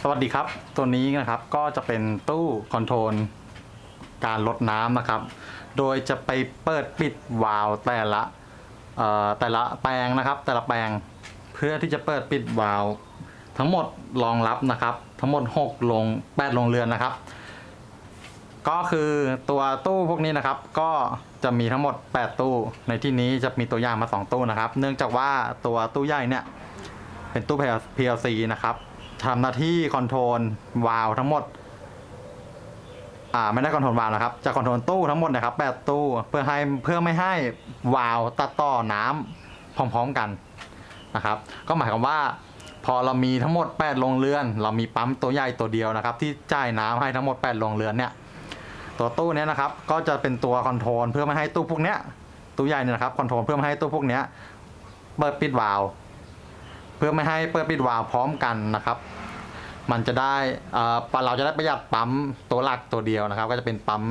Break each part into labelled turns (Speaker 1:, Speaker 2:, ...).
Speaker 1: สวัสดีครับ ตัวนี้นะครับก็จะเป็นตู้คอนโทรลการลดน้ำนะครับ โดยจะไปเปิดปิดวาล์วแต่ละแต่ละแปลงนะครับ แต่ละแปลงเพื่อที่จะเปิดปิดวาล์วทั้งหมดรองรับนะครับ ทั้งหมด6โรง8โรงเรือนนะครับ ก็คือตัวตู้พวกนี้นะครับ ก็จะมีทั้งหมด 8 ตู้ ในที่นี้จะมีตัวอย่างมา 2 ตู้นะครับ เนื่องจากว่าตัวตู้ใหญ่เนี่ยเป็นตู้ PLC นะครับ ทำหน้าที่คอนโทรลวาลทั้งหมด อ่าไม่ได้คอนโทรลวาลนะครับ จะคอนโทรลตู้ทั้งหมดนะครับ8ตู้เพื่อให้เพื่อไม่ให้วาลตัดต่อน้ำพร้อมๆกันนะครับ ก็หมายความว่าพอเรามีทั้งหมด8โรงเรือน เรามีปั๊มตัวใหญ่ตัวเดียวนะครับ ที่จ่ายน้ำให้ทั้งหมด8โรงเรือนเนี่ยตัวตู้เนี้ยนะครับ ก็จะเป็นตัวคอนโทรลเพื่อไม่ให้ตู้พวกเนี้ยตู้ใหญ่เนี่ยนะครับคอนโทรลเพื่อไม่ให้ตู้พวกเนี้ยเปิดปิดวาล์วเพื่อไม่ให้เปิดปิดวาล์วพร้อมกันนะครับ มันจะได้เราจะได้ประหยัดปั๊มตัวหลักตัวเดียวนะครับ ก็จะเป็นปั๊ม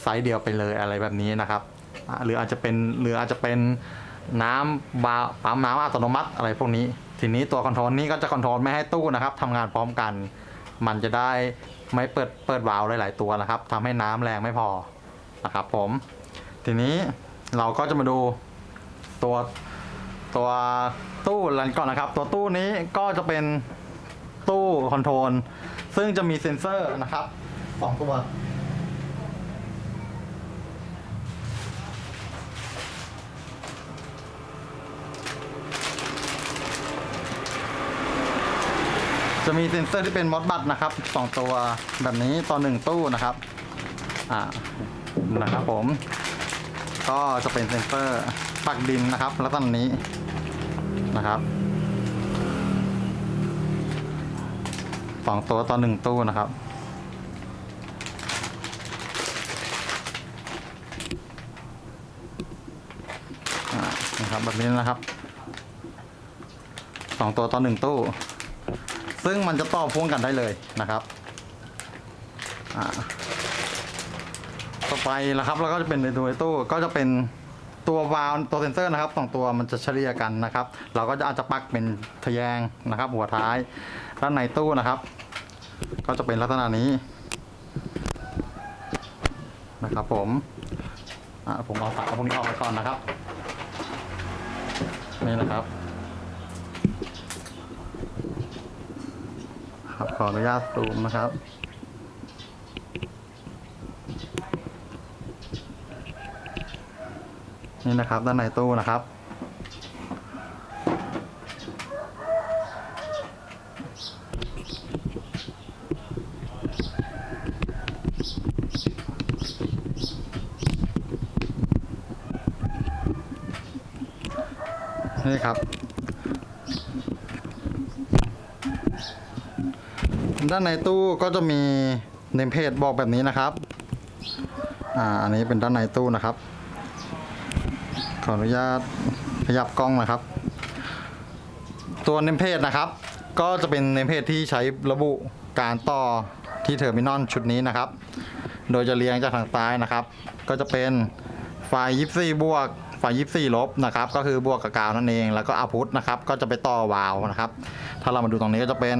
Speaker 1: ไซส์เดียวไปเลยอะไรแบบนี้นะครับหรืออาจจะเป็นหรืออาจจะเป็นน้ำบาปั๊มน้ำอัตโนมัติอะไรพวกนี้ ทีนี้ตัวคอนโทรลนี้ก็จะคอนโทรลไม่ให้ตู้นะครับทำงานพร้อมกัน มันจะได้ไม่เปิดเปิดวาล์วหลาย ๆ ตัวนะครับทำให้น้ำแรงไม่พอนะครับผมทีนี้เราก็จะมาดูตัวตัวตู้รันก่อนนะครับ ตัวตู้นี้ก็จะเป็น ตู้คอนโทรลซึ่งจะมีเซ็นเซอร์นะครับสองตัวจะมีเซ็นเซอร์ที่เป็นมอดบัตนะครับสองตัวแบบนี้ต่อหนึ่งตู้นะครับ อ่า นะครับผม ก็จะเป็นเซ็นเซอร์ปักดินนะครับ แลักษณะนี้นะครับ องตัวต่อหนึ่งตู้นะครับ นะครับแบบนี้นะครับสองตัวต่อหนึ่งตู้ ซึ่งมันจะต่อพ่วงกันได้เลยนะครับต่อไปนะครับแล้วก็จะเป็นในตัวตู้ก็จะเป็นตัววาล์วตัวเซนเซอร์นะครับสองตัวมันจะเฉลี่ยกันนะครับ เราก็จะอาจจะปักเป็นทะแยงนะครับ หัวท้ายด้านในตู้นะครับ ก็จะเป็นลักษณะนี้ นะครับผมผมเอาสาพวกนี้ออกไปก่อนนะครับ นี่นะครับ ครับขออนุญาตซูมนะครับนี่นะครับด้านในตู้นะครับ ครับ ด้านในตู้ก็จะมีเนมเพจบอกแบบนี้นะครับ อ่า อันนี้เป็นด้านในตู้นะครับ ขออนุญาตขยับกล้องนะครับ ตัวเนมเพจนะครับ ก็จะเป็นเนมเพจที่ใช้ระบุการต่อที่เทอร์มินอลชุดนี้นะครับ โดยจะเรียงจากทางซ้ายนะครับ ก็จะเป็นไฟ24บวก ไฟ24ลบนะครับ ก็คือบวกกับกาวนั่นเอง แล้วก็อาพุทนะครับ ก็จะไปต่อวาล์วนะครับ ถ้าเรามาดูตรงนี้ก็จะเป็น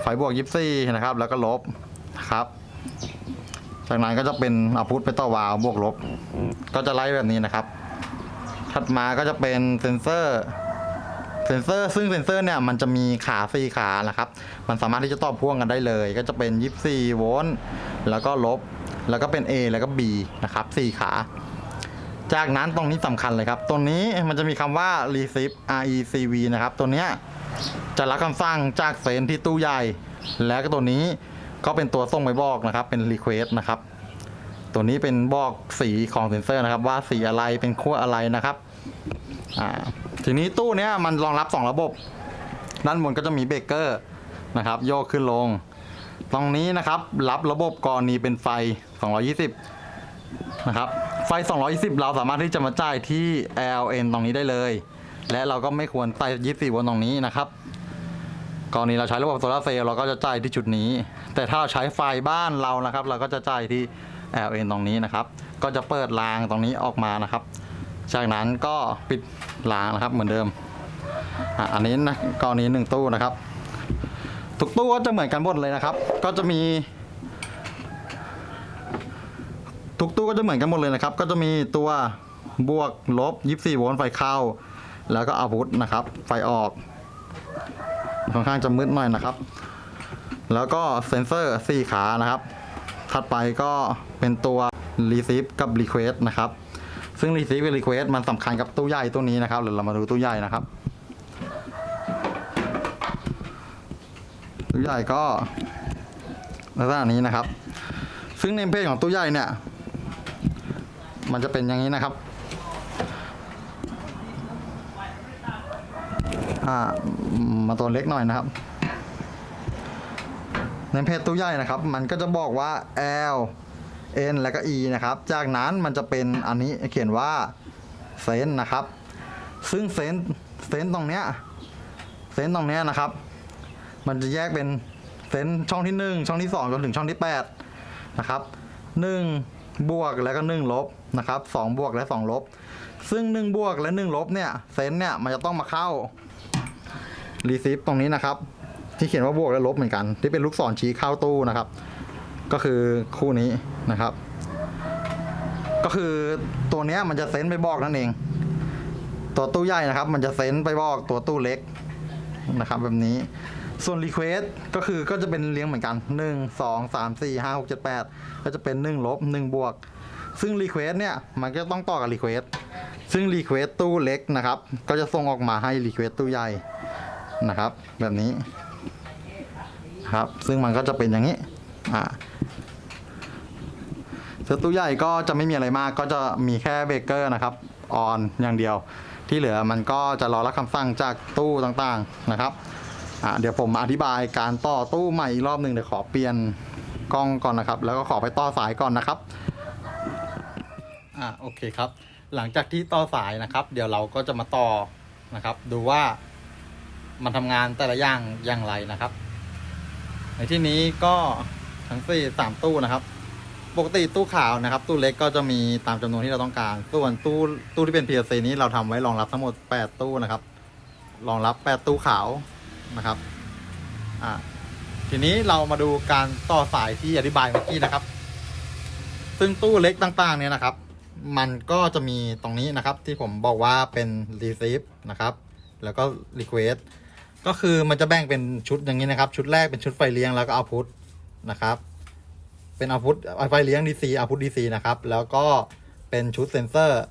Speaker 1: ไฟบวก24นะครับ แล้วก็ลบนะครับ จากนั้นก็จะเป็นอาพุทไปต่อวาล์วบวกลบ ก็จะไล่แบบนี้นะครับ ถัดมาก็จะเป็นเซนเซอร์เซนเซอร์ซึ่งเซนเซอร์เนี่ยมันจะมีขาสี่ขานะครับ มันสามารถที่จะต่อพ่วงกันได้เลย ก็จะเป็น 24 โวลต์แล้วก็ลบ แล้วก็เป็น A แล้วก็ B นะครับสี่ขา จากนั้นตรงนี้สำคัญเลยครับตรงนี้มันจะมีคำว่า receive recv นะครับ ตัวเนี้ยจะรับคำสั่งจากเซนที่ตู้ใหญ่ แล้วก็ตัวนี้ก็เป็นตัวส่งไปบอกนะครับ เป็น request นะครับ ตัวนี้เป็นบอกสีของเซนเซอร์นะครับ ว่าสีอะไรเป็นขั้วอะไรนะครับอ่าทีนี้ตู้เนี้ยมันรองรับ 2 ระบบ ด้านบนก็จะมีเบรกเกอร์นะครับ โยกขึ้นลง ตรงนี้นะครับ รับระบบกรณีเป็นไฟ 220 นะครับ ไฟ 220 เราสามารถที่จะมาจ่ายที่ LN ตรงนี้ได้เลย และเราก็ไม่ควรใส่ 24 โวลต์ตรงนี้นะครับกรณีเราใช้ระบบโซลาร์เซลล์เราก็จะจ่ายที่จุดนี้ แต่ถ้าเราใช้ไฟบ้านเรานะครับ เราก็จะจ่ายที่ LN ตรงนี้นะครับ ก็จะเปิดรางตรงนี้ออกมานะครับ จากนั้นก็ปิดรางนะครับเหมือนเดิมอันนี้นะกรณีหนึ่งตู้นะครับ ทุกตู้ก็จะเหมือนกันหมดเลยนะครับ ก็จะมี ทุกตู้ก็จะเหมือนกันหมดเลยนะครับ ก็จะมีตัวบวกลบ 24โวลต์ไฟเข้า แล้วก็อาวุธนะครับ ไฟออก ค่อนข้างจะมืดหน่อยนะครับ แล้วก็เซนเซอร์4ขานะครับ ถัดไปก็เป็นตัว Receive กับ Request นะครับ ซึ่ง Receive กับ Request มันสำคัญกับตู้ใหญ่ตัวนี้นะครับเดี๋ยวเรามาดูตู้ใหญ่นะครับ ตู้ใหญ่ก็ลักษณะนี้นะครับ ซึ่งเนมเพจของตู้ใหญ่เนี่ย มันจะเป็นอย่างนี้นะครับอ่ามาตัวเล็กหน่อยนะครับ ในเพจตู้ใหญ่นะครับ มันก็จะบอกว่า L N แล้วก็ E นะครับ จากนั้นมันจะเป็นอันนี้เขียนว่าเซนนะครับ ซึ่งเซนเซนตรงเนี้ยเซนตรงเนี้ยนะครับ มันจะแยกเป็นเซนช่องที่ 1 ช่องที่ 2 จนถึงช่องที่ 8 นะครับ 1 บวกแล้วก็1ลบนะครับ2บวกและ2ลบ ซึ่ง 1 บวกและ 1 ลบเนี่ยเซนเนี่ยมันจะต้องมาเข้ารีซิฟตรงนี้นะครับ ที่เขียนว่าบวกและลบเหมือนกัน ที่เป็นลูกศรชี้เข้าตู้นะครับ ก็คือคู่นี้นะครับ ก็คือตัวเนี้ยมันจะเซนไปบอกนั่นเอง ตัวตู้ใหญ่นะครับ มันจะเซนไปบอกตัวตู้เล็กนะครับ แบบนี้ ส่วน Request ก็คือก็จะเป็นเลี้ยงเหมือนกัน 1 2 3 4 5 6 7 8 ก็จะเป็น 1 ลบ 1 บวก ซึ่ง Request เนี่ย มันก็ต้องต่อกับ Request ซึ่ง Request ตู้เล็กนะครับ ก็จะส่งออกมาให้ Request ตู้ใหญ่นะครับ แบบนี้ครับ ซึ่งมันก็จะเป็นอย่างนี้อ่าตู้ใหญ่ก็จะไม่มีอะไรมาก ก็จะมีแค่เบเกอร์นะครับออนอย่างเดียว ที่เหลือมันก็จะรอรับคำสั่งจากตู้ต่างๆนะครับ อ่าเดี๋ยวผมอธิบายการต่อตู้ใหม่อีกรอบหนึ่งเดี๋ยวขอเปลี่ยนกล้องก่อนนะครับ แล้วก็ขอไปต่อสายก่อนนะครับอ่าโอเคครับ หลังจากที่ต่อสายนะครับ เดี๋ยวเราก็จะมาต่อนะครับ ดูว่ามันทำงานแต่ละอย่างอย่างไรนะครับ ในที่นี้ก็ทั้งสี่สามตู้นะครับ ปกติตู้ขาวนะครับ ตู้เล็กก็จะมีตามจำนวนที่เราต้องการส่วนตู้ตู้ที่เป็น PLC นี้เราทำไว้รองรับทั้งหมด 8 ตู้นะครับรองรับ 8 ตู้ขาว นะครับอ่าทีนี้เรามาดูการต่อสายที่อธิบายเมื่อกี้นะครับ ซึ่งตู้เล็กต่างๆเนี่ยนะครับ มันก็จะมีตรงนี้นะครับ ที่ผมบอกว่าเป็น receive นะครับ แล้วก็ request ก็คือมันจะแบ่งเป็นชุดอย่างนี้นะครับ ชุดแรกเป็นชุดไฟเลี้ยงแล้วก็เอาพุทนะครับ เป็นเอาพุทไฟเลี้ยง DC เอาพุท DC นะครับ แล้วก็เป็นชุดเซนเซอร์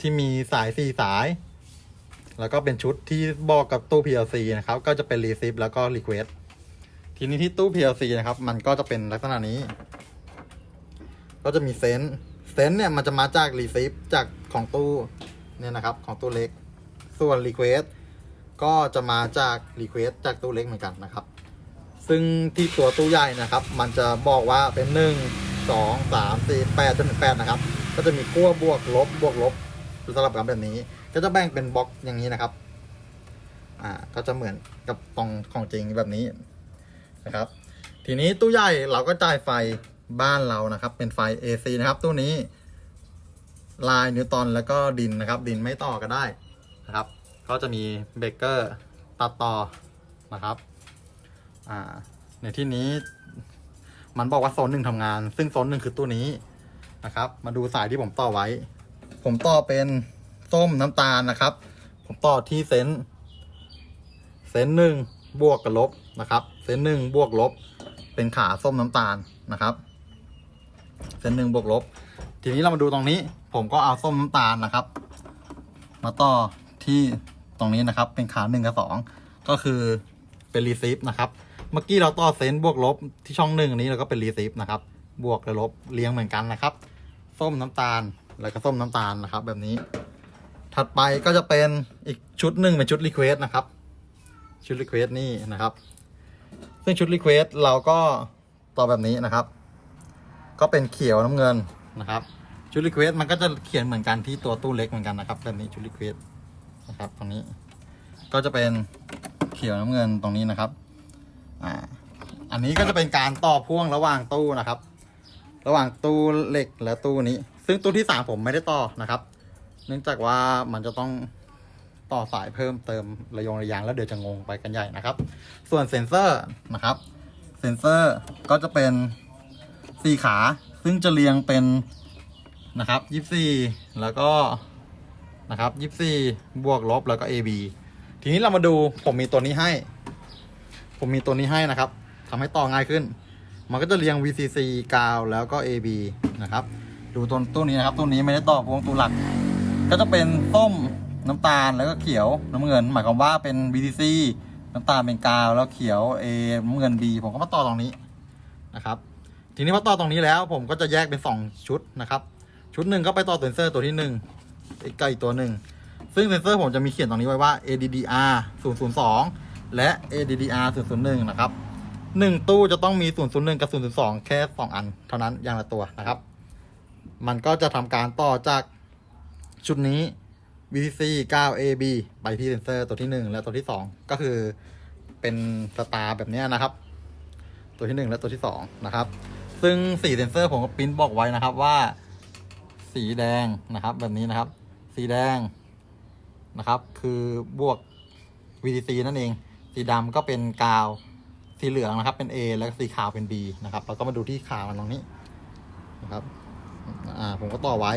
Speaker 1: ที่มีสายสี่สาย แล้วก็เป็นชุดที่บอกกับตู้ PLC นะครับ ก็จะเป็น receive แล้วก็ request ทีนี้ที่ตู้ PLC นะครับ มันก็จะเป็นลักษณะนี้ ก็จะมีเซนเซนเนี่ยมันจะมาจาก receive จากของตู้เนี่ยนะครับ ของตู้เล็ก ส่วน request ก็จะมาจาก request จากตู้เล็กเหมือนกันนะครับ ซึ่งที่ตัวตู้ใหญ่นะครับ มันจะบอกว่าเป็นหนึ่งสองสามสี่แปดจนถึงแปดนะครับ ก็จะมีขั้วบวกลบบวกลบสลับกันแบบนี้ ก็จะแบ่งเป็นบล็อกอย่างนี้นะครับ อ่า ก็จะเหมือนกับตรงของจริงแบบนี้นะครับ ทีนี้ตู้ใหญ่เราก็จ่ายไฟบ้านเรานะครับ เป็นไฟ AC นะครับ ตู้นี้ ลายนิวตันแล้วก็ดินนะครับ ดินไม่ต่อก็ได้นะครับ ก็จะมีเบรกเกอร์ตัดต่อนะครับ อ่า ในที่นี้มันบอกว่าโซนหนึ่งทำงาน ซึ่งโซนหนึ่งคือตู้นี้นะครับ มาดูสายที่ผมต่อไว้ ผมต่อเป็น ส้มน้ำตาลนะครับ ผมต่อที่เซนเซนหนึ่งบวกกับลบนะครับเซนหนึ่งบวกลบ เป็นขาส้มน้ำตาลนะครับเซนหนึ่งบวกลบ ทีนี้เรามาดูตรงนี้ ผมก็เอาส้มน้ำตาลนะครับ มาต่อที่ตรงนี้นะครับ เป็นขาหนึ่งกับสองก็คือเป็นรีซีฟนะครับเมื่อกี้เราต่อเซนบวกลบที่ช่องหนึ่งอันนี้เราก็เป็นรีซีฟนะครับ บวกและลบเลี้ยงเหมือนกันนะครับ ส้มน้ำตาลแล้วก็ส้มน้ำตาลนะครับ แบบนี้ ถัดไปก็จะเป็นอีกชุดหนึ่งเป็นชุดรีเควสนะครับ ชุดรีเควสนี่นะครับ ซึ่งชุดรีเควสเราก็ต่อแบบนี้นะครับ ก็เป็นเขียวน้ำเงินนะครับ ชุดรีเควสมันก็จะเขียนเหมือนกันที่ตัวตู้เล็กเหมือนกันนะครับแบบนี้ชุดรีเควสนะครับตรงนี้ก็จะเป็นเขียวน้ำเงินตรงนี้นะครับอ่าอันนี้ก็จะเป็นการต่อพ่วงระหว่างตู้นะครับ ระหว่างตู้เหล็กและตู้นี้ ซึ่งตู้ที่สามผมไม่ได้ต่อนะครับ เนื่องจากว่ามันจะต้องต่อสายเพิ่มเติมระยงระยางแล้วเดี๋ยวจะงงไปกันใหญ่นะครับ ส่วนเซ็นเซอร์นะครับ เซ็นเซอร์ก็จะเป็นสี่ขา ซึ่งจะเรียงเป็นนะครับยี่สี่แล้วก็นะครับยี่สี่บวกลบแล้วก็ AB ทีนี้เรามาดูผมมีตัวนี้ให้ ผมมีตัวนี้ให้นะครับทำให้ต่อง่ายขึ้น มันก็จะเรียง VCC กาวแล้วก็ AB นะครับ ดูตัวตู้นี้นะครับตู้นี้ไม่ได้ต่อวงตัวหลัก ก็จะเป็นส้มน้ำตาลแล้วก็เขียวน้ำเงิน หมายความว่าเป็น VCC น้ำตาลเป็นกาวแล้วเขียว A น้ำเงิน B ผมก็มาต่อตรงนี้นะครับ ทีนี้พอต่อตรงนี้แล้วผมก็จะแยกเป็น 2 ชุดนะครับ ชุดหนึ่งก็ไปต่อเซนเซอร์ตัวที่1อีกไกลตัวหนึ่งซึ่งเซนเซอร์ผมจะมีเขียนตรงนี้ไว้ว่า ADDR 002 และ ADDR 001นะครับ1ตู้จะต้องมี 001 กับ 002 แค่ 2 อัน เท่านั้นอย่างละตัวนะครับ มันก็จะทำการต่อจาก ชุดนี้ VCC 9 AB ไปที่เซนเซอร์ตัวที่ 1 และตัวที่ 2 ก็คือเป็นสตาร์แบบนี้นะครับ ตัวที่ 1 และตัวที่ 2 นะครับ ซึ่งสีเซนเซอร์ผมก็ปริ้นบอกไว้นะครับว่า สีแดงนะครับ แบบนี้นะครับ สีแดงนะครับ คือบวก VCC นั่นเอง สีดำก็เป็นกาว สีเหลืองนะครับเป็น A แล้วก็สีขาวเป็น B นะครับเราก็มาดูที่ขาวมันตรงนี้นะครับ อ่าผมก็ต่อไว้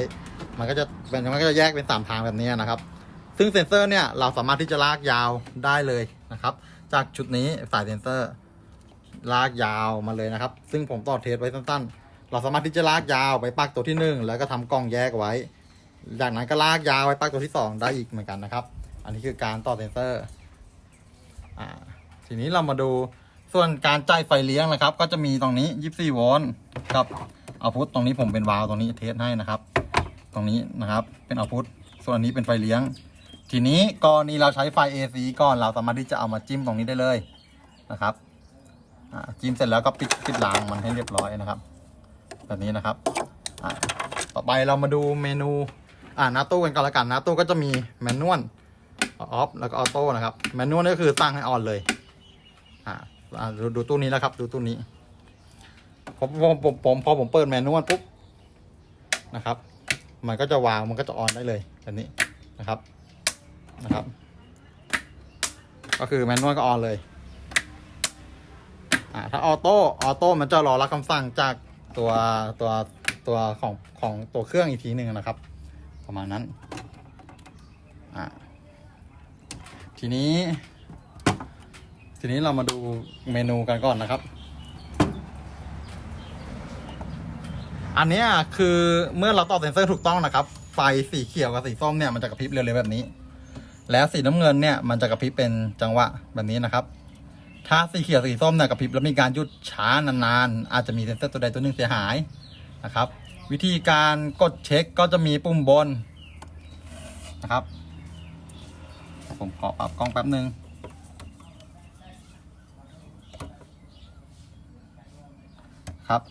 Speaker 1: มันก็จะเป็นมันก็จะแยกเป็นสามทางแบบนี้นะครับ ซึ่งเซ็นเซอร์เนี่ยเราสามารถที่จะลากยาวได้เลยนะครับ จากชุดนี้สายเซ็นเซอร์ลากยาวมาเลยนะครับ ซึ่งผมต่อเทสไว้สั้นๆ เราสามารถที่จะลากยาวไปปักตัวที่หนึ่งแล้วก็ทำกล้องแยกไว้ จากนั้นก็ลากยาวไปปักตัวที่สองได้อีกเหมือนกันนะครับ อันนี้คือการต่อเซ็นเซอร์อ่าทีนี้เรามาดูส่วนการจ่ายไฟเลี้ยงนะครับ ก็จะมีตรงนี้ 24 โวลต์กับ เอาพุทตรงนี้ผมเป็นวาล์วตรงนี้เทสให้นะครับ ตรงนี้นะครับเป็นเอาพุทส่วนอันนี้เป็นไฟเลี้ยง ทีนี้กรณีเราใช้ไฟ AC ก่อนเราสามารถที่จะเอามาจิ้มตรงนี้ได้เลยนะครับจิ้มเสร็จแล้วก็ปิดปิดรางมันให้เรียบร้อยนะครับ แบบนี้นะครับต่อไปเรามาดูเมนูอ่าหน้าตู้กันก่อนละกันหน้าตู้ก็จะมีแมนนวลออฟแล้วก็ออโต้นะครับแมนนวลก็คือตั้งให้ออนเลยอ่าอ่าดูดูตู้นี้แล้วครับ ดูตู้นี้ ผมผมผมผมพอผมเปิดแมนนวลปุ๊บนะครับ มันก็จะวางมันก็จะออนได้เลยแบบนี้นะครับนะครับ ก็คือแมนนวลก็ออนเลยอ่าถ้าออโต้ออโต้มันจะรอรับคำสั่งจากตัวตัวตัวของของตัวเครื่องอีกทีหนึ่งนะครับ ประมาณนั้นอ่าทีนี้ ทีนี้เรามาดูเมนูกันก่อนนะครับ อันเนี้ยคือเมื่อเราต่อเซ็นเซอร์ถูกต้องนะครับ ไฟสีเขียวกับสีส้มเนี่ยมันจะกระพริบเร็วๆแบบนี้ แล้วสีน้ำเงินเนี่ยมันจะกระพริบเป็นจังหวะแบบนี้นะครับ ถ้าสีเขียวสีส้มเนี่ยกระพริบแล้วมีการหยุดช้านานๆ อาจจะมีเซ็นเซอร์ตัวใดตัวหนึ่งเสียหายนะครับ วิธีการกดเช็คก็จะมีปุ่มบนนะครับ ผมขอปรับกล้องแป๊บหนึ่งครับ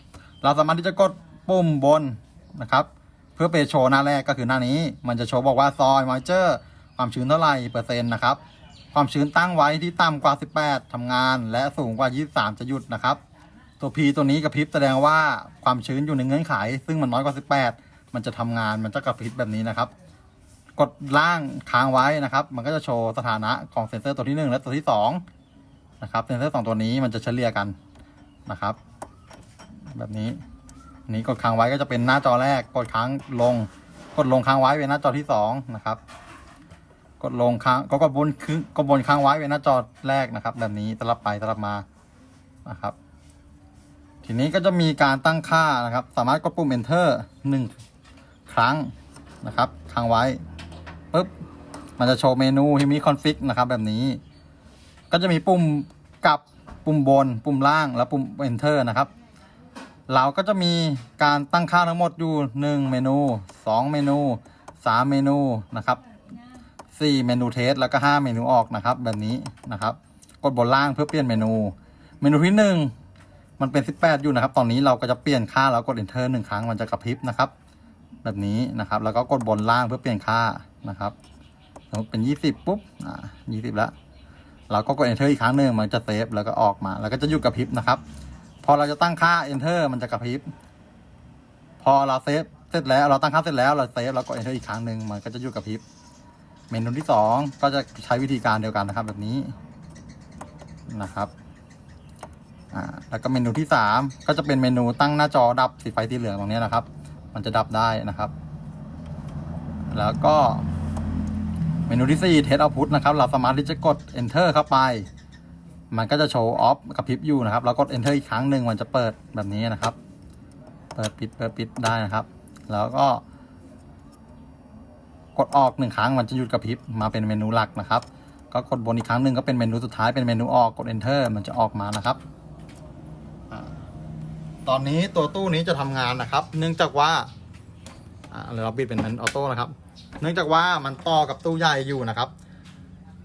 Speaker 1: เราสามารถที่จะกด ปุ่มบนนะครับเพื่อไปโชว์หน้าแรกก็คือหน้านี้ มันจะโชว์บอกว่าซอยมอยเจอร์ความชื้นเท่าไหร่เปอร์เซ็นต์นะครับความชื้นตั้งไว้ที่ต่ำกว่า 18ทำงาน และสูงกว่า 23 จะหยุดนะครับ ตัว P ตัวนี้กระพริบแสดงว่าความชื้นอยู่ในเงื่อนไข ซึ่งมันน้อยกว่า 18 มันจะทำงานมันจะกระพริบแบบนี้นะครับ กดล่างค้างไว้นะครับ มันก็จะโชว์สถานะของเซ็นเซอร์ตัวที่ 1 และตัวที่2นะครับเซ็นเซอร์สองตัวนี้มันจะเฉลี่ยกันนะครับ แบบนี้ อันนี้กดค้างไว้ก็จะเป็นหน้าจอแรก กดค้างลง กดลงค้างไว้เป็นหน้าจอที่สองนะครับ กดลงค้างก็กดบนคือกดบนค้างไว้เป็นหน้าจอแรกนะครับ แบบนี้สลับไปสลับมานะครับ ทีนี้ก็จะมีการตั้งค่านะครับ สามารถกดปุ่ม enter หนึ่งครั้งนะครับค้างไว้ปุ๊บมันจะโชว์เมนูที่มี config นะครับ แบบนี้ ก็จะมีปุ่มกลับปุ่มบน ปุ่มล่างและปุ่ม enter นะครับ เราก็จะมีการตั้งค่าทั้งหมดอยู่ 1 เมนู 2 เมนู 3 เมนูนะครับ 4 เมนูเทสแล้วก็ 5 เมนูออกนะครับ แบบนี้นะครับ กดบนล่างเพื่อเปลี่ยนเมนู เมนูที่ 1 มันเป็น 18 อยู่นะครับ ตอนนี้เราก็จะเปลี่ยนค่าแล้วกด enter หนึ่งครั้งมันจะกระพริบนะครับ แบบนี้นะครับ แล้วก็กดบนล่างเพื่อเปลี่ยนค่านะครับสมมติเป็น 20 ปุ๊บอ่า20 แล้ว เราก็กด enter อีกครั้งหนึ่งมันจะเซฟแล้วก็ออกมา แล้วก็จะหยุดกระพริบนะครับ พอเราจะตั้งค่า enter มันจะกระพริบ พอเราเซฟเสร็จแล้วเราตั้งค่าเสร็จแล้วเราเซฟแล้วกด enter อีกครั้งหนึ่งมันก็จะหยุดกระพริบ เมนูที่สองก็จะใช้วิธีการเดียวกันนะครับ แบบนี้นะครับอ่าแล้วก็เมนูที่สามก็จะเป็นเมนูตั้งหน้าจอดับสีไฟสีเหลืองตรงนี้นะครับ มันจะดับได้นะครับ แล้วก็เมนูที่สี่เทสเอาพุทนะครับ เราสามารถที่จะกด enter เข้าไป มันก็จะโชว์ออฟกับพริบอยู่นะครับแล้วกด enter อีกครั้งหนึ่งมันจะเปิดแบบนี้นะครับ เปิดปิดเปิดปิดได้นะครับ แล้วก็ กดออกหนึ่งครั้งมันจะหยุดกระพริบมาเป็นเมนูหลักนะครับ ก็กดบนอีกครั้งหนึ่งก็เป็นเมนูสุดท้ายเป็นเมนูออกกด enter มันจะออกมานะครับ ตอนนี้ตัวตู้นี้จะทำงานนะครับ เนื่องจากว่าเราปิดเป็นออโต้นะครับ เนื่องจากว่ามันต่อกับตู้ใหญ่อยู่นะครับ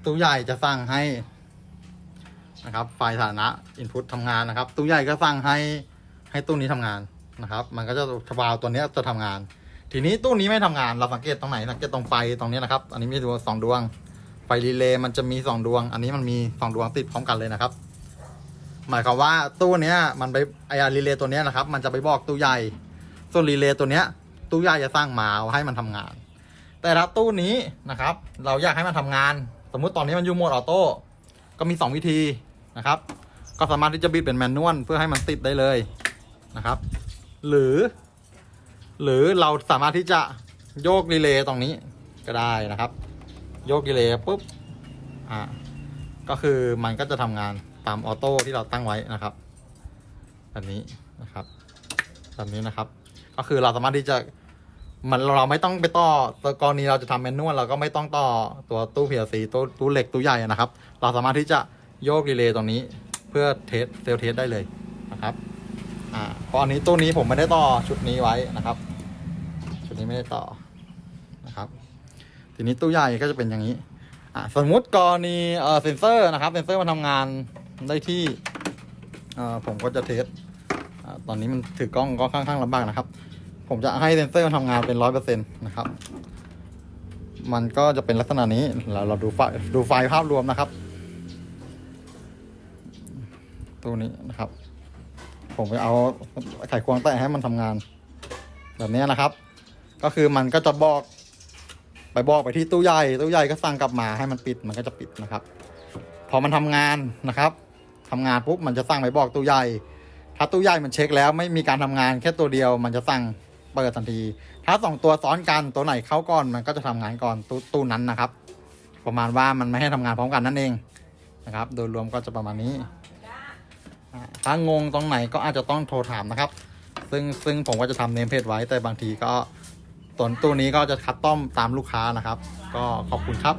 Speaker 1: ตู้ใหญ่จะสั่งให้ นะครับ ไฟฐานะ input ทำงานนะครับ ตู้ใหญ่ก็สั่งให้ให้ตู้นี้ทำงานนะครับ มันก็จะทวาวตัวนี้จะทำงาน ทีนี้ตู้นี้ไม่ทำงานเราสังเกตตรงไหนสังเกตตรงไฟตรงนี้นะครับ อันนี้มีตัวสองดวง ไฟรีเลย์มันจะมีสองดวง อันนี้มันมีสองดวงติดพร้อมกันเลยนะครับ หมายความว่าตู้เนี้ยมันไปไออาร์รีเลย์ตัวเนี้ยนะครับ มันจะไปบอกตู้ใหญ่ ส่วนรีเลย์ตัวเนี้ยตู้ใหญ่จะสร้างมาให้มันทำงาน แต่ถ้าตู้นี้นะครับ เราอยากให้มันทำงาน สมมุติตอนนี้มันอยู่โหมดออโต้ก็มีสองวิธี นะครับ ก็สามารถที่จะบิดเป็นแมนนวลเพื่อให้มันติดได้เลยนะครับ หรือ หรือเราสามารถที่จะโยกรีเลย์ตรงนี้ก็ได้นะครับ โยกรีเลย์ปุ๊บอ่าก็คือมันก็จะทำงานตามออโต้ที่เราตั้งไว้นะครับแบบนี้นะครับแบบนี้นะครับ ก็คือเราสามารถที่จะมันเราไม่ต้องไปต่อตัวกรณีเราจะทำแมนนวลเราก็ไม่ต้องต่อตัวตู้ PLC ตู้ตู้เหล็กตู้ใหญ่นะครับ เราสามารถที่จะ โยกรีเลย์ตรงนี้เพื่อเทสเซลเทสได้เลยนะครับอ่าเพราะอันนี้ตู้นี้ผมไม่ได้ต่อชุดนี้ไว้นะครับ ชุดนี้ไม่ได้ต่อนะครับ ทีนี้ตู้ใหญ่ก็จะเป็นอย่างนี้อ่าสมมุติกรณีเอ่อเซนเซอร์นะครับเซนเซอร์มันทำงานได้ที่เอ่อผมก็จะเทสตอนนี้มันถือกล้องก็ค่อนข้างลำบากนะครับ ผมจะให้เซนเซอร์มันทำงานเป็นร้อยเปอร์เซ็นต์นะครับ มันก็จะเป็นลักษณะนี้เราเราดูไฟดูไฟภาพรวมนะครับ ตู้นี้นะครับ ผมไปเอาไขควงแตะให้มันทำงาน แบบนี้นะครับ ก็คือมันก็จะบอก ไปบอกไปที่ตู้ใหญ่ตู้ใหญ่ก็สั่งกลับมาให้มันปิดมันก็จะปิดนะครับ พอมันทำงานนะครับทำงานปุ๊บมันจะสั่งไปบอกตู้ใหญ่ถ้าตู้ใหญ่มันเช็คแล้วไม่มีการทำงานแค่ตัวเดียว มันจะสั่งเปิดทันที ถ้าสองตัวซ้อนกันตัวไหนเข้าก่อนมันก็จะทำงานก่อนตู้ตู้นั้นนะครับ ประมาณว่ามันไม่ให้ทำงานพร้อมกันนั่นเองนะครับ โดยรวมก็จะประมาณนี้ ถ้างงตรงไหนก็อาจจะต้องโทรถามนะครับ ซึ่งซึ่งผมก็จะทำเนมเพจไว้แต่บางทีก็ตัวตัวนี้ก็จะคัดต้อมตามลูกค้านะครับ ก็ขอบคุณครับ